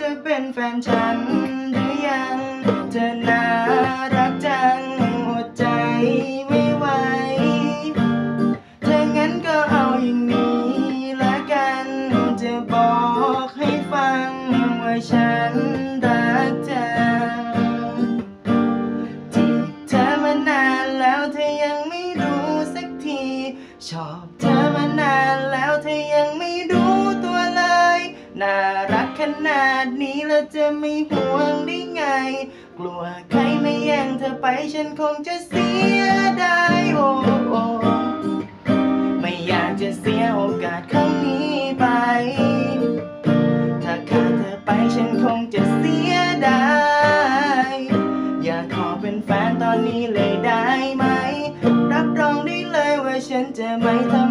จะเป็นแฟนฉันหรือยัง เธอน่ารักจังอดใจไม่ไหวถ้างั้นก็เอาอย่างนี้ละกัน จะบอกให้ฟังว่าฉันรักเธอจีบเธอมานานแล้วเธอยังไม่รู้สักทีชอบ นาดนี้แล้วจะไม่ห่วงได้ไง กลัวใครไมาแย่งเธอไปฉันคงจะเสียดายโอ้โอ้ไม่อยากจะเสียโอกาสครั้งนี้ไป ถ้าขาดเธอไปฉันคงจะเสียดาย อยากขอเป็นแฟนตอนนี้เลยได้ไหม รับรองได้เลยว่าฉันจะไม่ทำ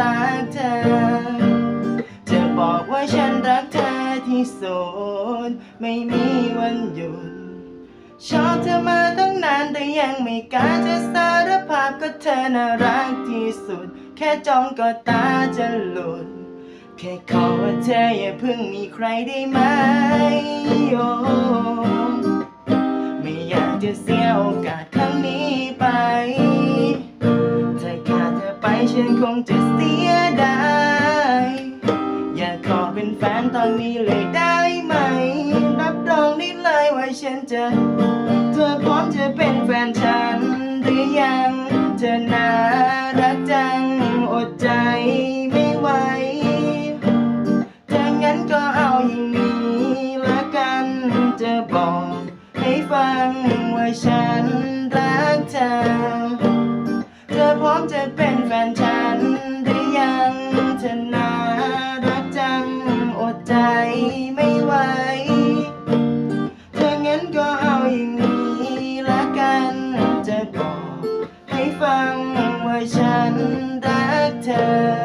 รักเธอจะบอกว่าฉันรักเธอที่สุดไม่มีวันหยุด ชอบเธอมาตั้งนานแต่ยังไม่กล้าจะสารภาพก็เธอน่ารักที่สุด แค่จ้องก็ตาจะหลุด แค่ขอว่าเธออย่าเพิ่งมีใครได้ไหมโอ้ ฉันคงจะเสียดายอยากขอเป็นแฟนตอนนี้เลยได้ไหม รับรองได้เลยว่าฉันจะเธอพร้อมจะเป็นแฟนฉันหรือยังเธอน่ารักจังอดใจไม่ไหวถ้างั้นก็เอาอย่างนี้ละกันจะบอกให้ฟังว่าฉันรักเธอเธอพร้อมจะเป็น จไม่ไหวถ้างั้นก็เอาอย่างนี้ละกัน จะบอกให้ฟังว่าฉันรักเธอ